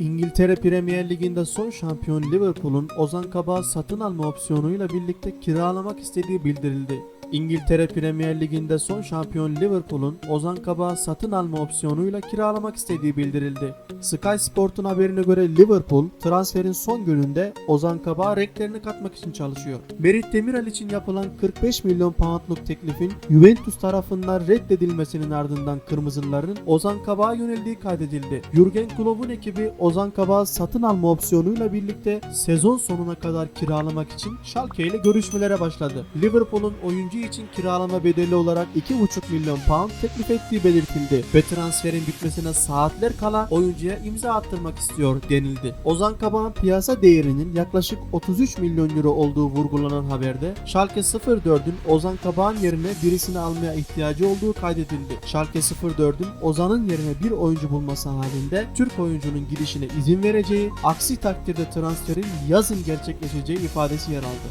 İngiltere Premier Ligi'nde son şampiyon Liverpool'un Ozan Kabak'ı satın alma opsiyonuyla birlikte kiralamak istediği bildirildi. İngiltere Premier Ligi'nde son şampiyon Liverpool'un Ozan Kabak'ı satın alma opsiyonuyla kiralamak istediği bildirildi. Sky Sport'un haberine göre Liverpool transferin son gününde Ozan Kabak'a renklerini katmak için çalışıyor. Merit Demiral için yapılan 45 milyon poundluk teklifin Juventus tarafından reddedilmesinin ardından Kırmızılıların Ozan Kabak'a yöneldiği kaydedildi. Jurgen Klopp'un ekibi Ozan Kabak'ı satın alma opsiyonuyla birlikte sezon sonuna kadar kiralamak için Schalke ile görüşmelere başladı. Liverpool'un oyuncu için kiralama bedeli olarak 2,5 milyon pound teklif ettiği belirtildi ve transferin bitmesine saatler kala oyuncuya imza attırmak istiyor denildi. Ozan Kabak'ın piyasa değerinin yaklaşık 33 milyon euro olduğu vurgulanan haberde Schalke 04'ün Ozan Kabak'ın yerine birisini almaya ihtiyacı olduğu kaydedildi. Schalke 04'ün Ozan'ın yerine bir oyuncu bulması halinde Türk oyuncunun gidişine izin vereceği, aksi takdirde transferin yazın gerçekleşeceği ifadesi yer aldı.